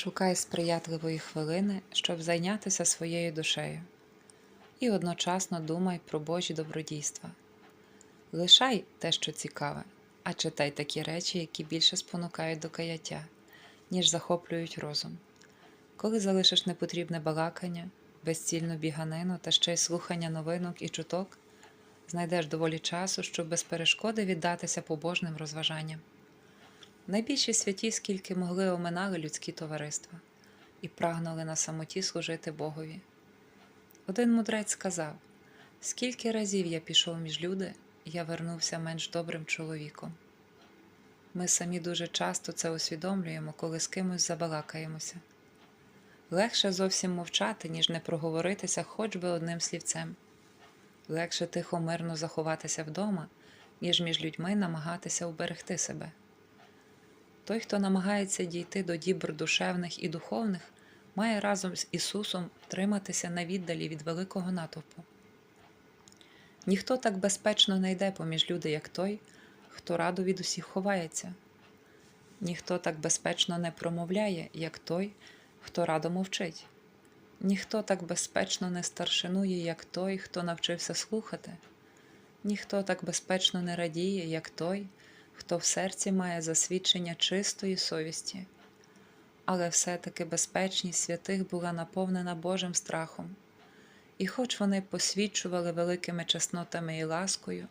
Шукай сприятливої хвилини, щоб зайнятися своєю душею, і одночасно думай про Божі добродійства. Лишай те, що цікаве, а читай такі речі, які більше спонукають до каяття, ніж захоплюють розум. Коли залишиш непотрібне балакання, безцільну біганину та ще й слухання новинок і чуток, знайдеш доволі часу, щоб без перешкоди віддатися побожним розважанням. Найбільші святі, скільки могли оминали людські товариства і прагнули на самоті служити Богові. Один мудрець сказав: скільки разів я пішов між люди, я вернувся менш добрим чоловіком. Ми самі дуже часто це усвідомлюємо, коли з кимось забалакаємося. Легше зовсім мовчати, ніж не проговоритися хоч би одним слівцем. Легше тихо мирно заховатися вдома, ніж між людьми намагатися уберегти себе. Той, хто намагається дійти до дібр душевних і духовних, має разом з Ісусом триматися на віддалі від великого натовпу. Ніхто так безпечно не йде поміж люди, як той, хто радо від усіх ховається. Ніхто так безпечно не промовляє, як той, хто радо мовчить. Ніхто так безпечно не старшинує, як той, хто навчився слухати. Ніхто так безпечно не радіє, як той, хто в серці має засвідчення чистої совісті. Але все-таки безпечність святих була наповнена Божим страхом, і хоч вони посвідчували великими чеснотами і ласкою,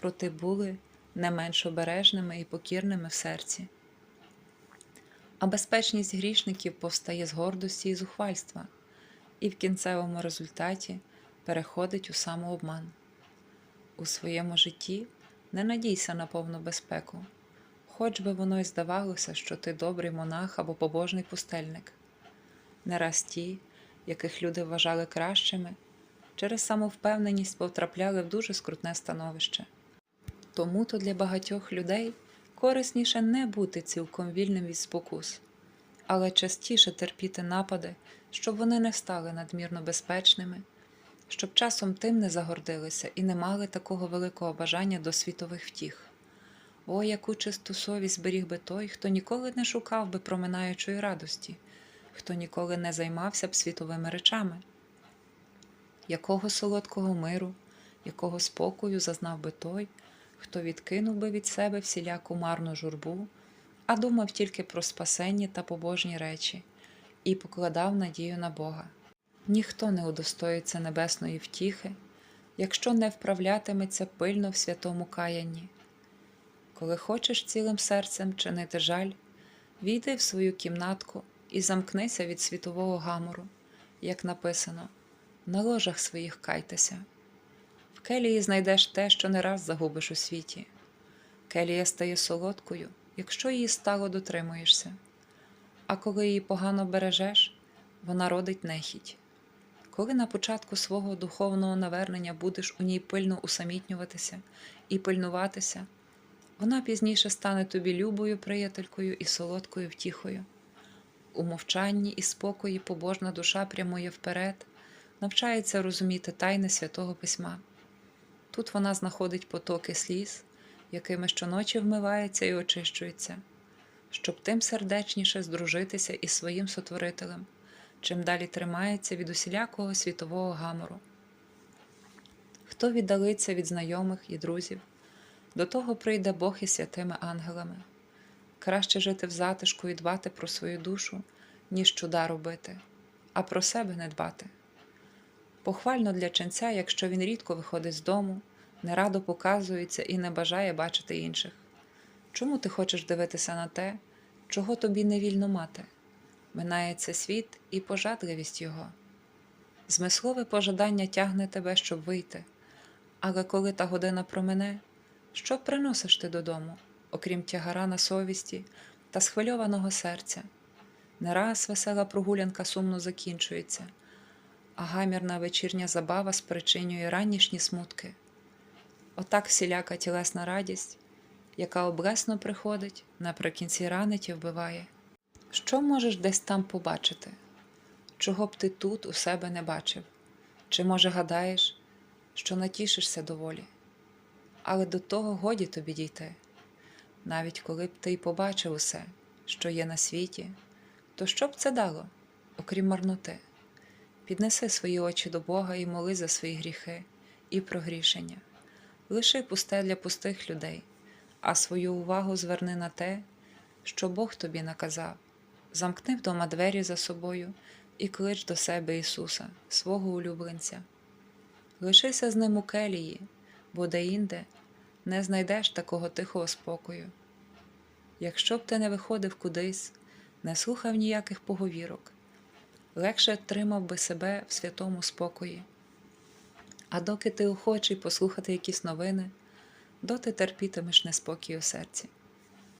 проте були не менш обережними і покірними в серці. А безпечність грішників повстає з гордості і зухвальства, і в кінцевому результаті переходить у самообман. У своєму житті не надійся на повну безпеку, хоч би воно й здавалося, що ти добрий монах або побожний пустельник. Не раз ті, яких люди вважали кращими, через самовпевненість потрапляли в дуже скрутне становище. Тому то для багатьох людей корисніше не бути цілком вільним від спокус, але частіше терпіти напади, щоб вони не стали надмірно безпечними щоб часом тим не загордилися і не мали такого великого бажання до світових втіх. О, яку чисту совість зберіг би той, хто ніколи не шукав би проминаючої радості, хто ніколи не займався б світовими речами, якого солодкого миру, якого спокою зазнав би той, хто відкинув би від себе всіляку марну журбу, а думав тільки про спасенні та побожні речі, і покладав надію на Бога. Ніхто не удостоїться небесної втіхи, якщо не вправлятиметься пильно в святому каянні. Коли хочеш цілим серцем чинити жаль, війди в свою кімнатку і замкнися від світового гамору, як написано, на ложах своїх кайтеся. В келії знайдеш те, що не раз загубиш у світі. Келія стає солодкою, якщо її стало дотримуєшся, а коли її погано бережеш, вона родить нехіть. Коли на початку свого духовного навернення будеш у ній пильно усамітнюватися і пильнуватися, вона пізніше стане тобі любою приятелькою і солодкою втіхою. У мовчанні і спокої побожна душа прямує вперед, навчається розуміти тайни святого письма. Тут вона знаходить потоки сліз, якими щоночі вмивається і очищується, щоб тим сердечніше здружитися із своїм сотворителем чим далі тримається від усілякого світового гамору. Хто віддалиться від знайомих і друзів, до того прийде Бог із святими ангелами. Краще жити в затишку і дбати про свою душу, ніж чуда робити, а про себе не дбати. Похвально для ченця, якщо він рідко виходить з дому, не радо показується і не бажає бачити інших. Чому ти хочеш дивитися на те, чого тобі не вільно мати? Минається світ і пожадливість його. Змислове пожадання тягне тебе, щоб вийти, але коли та година промине, що приносиш ти додому, окрім тягара на совісті та схвильованого серця? Не раз весела прогулянка сумно закінчується, а гамірна вечірня забава спричинює ранішні смутки. Отак всіляка тілесна радість, яка облесно приходить, наприкінці ранить і вбиває. Що можеш десь там побачити? Чого б ти тут у себе не бачив? Чи, може, гадаєш, що натішишся доволі? Але до того годі тобі дійти. Навіть коли б ти й побачив усе, що є на світі, то що б це дало, окрім марноти? Піднеси свої очі до Бога і моли за свої гріхи і прогрішення. Лиши пусте для пустих людей, а свою увагу зверни на те, що Бог тобі наказав. Замкни вдома двері за собою і клич до себе Ісуса, свого улюбленця. Лишися з ним у келії, бо деінде не знайдеш такого тихого спокою. Якщо б ти не виходив кудись, не слухав ніяких поговірок, легше тримав би себе в святому спокої. А доки ти охочий послухати якісь новини, доти терпітимеш неспокій у серці.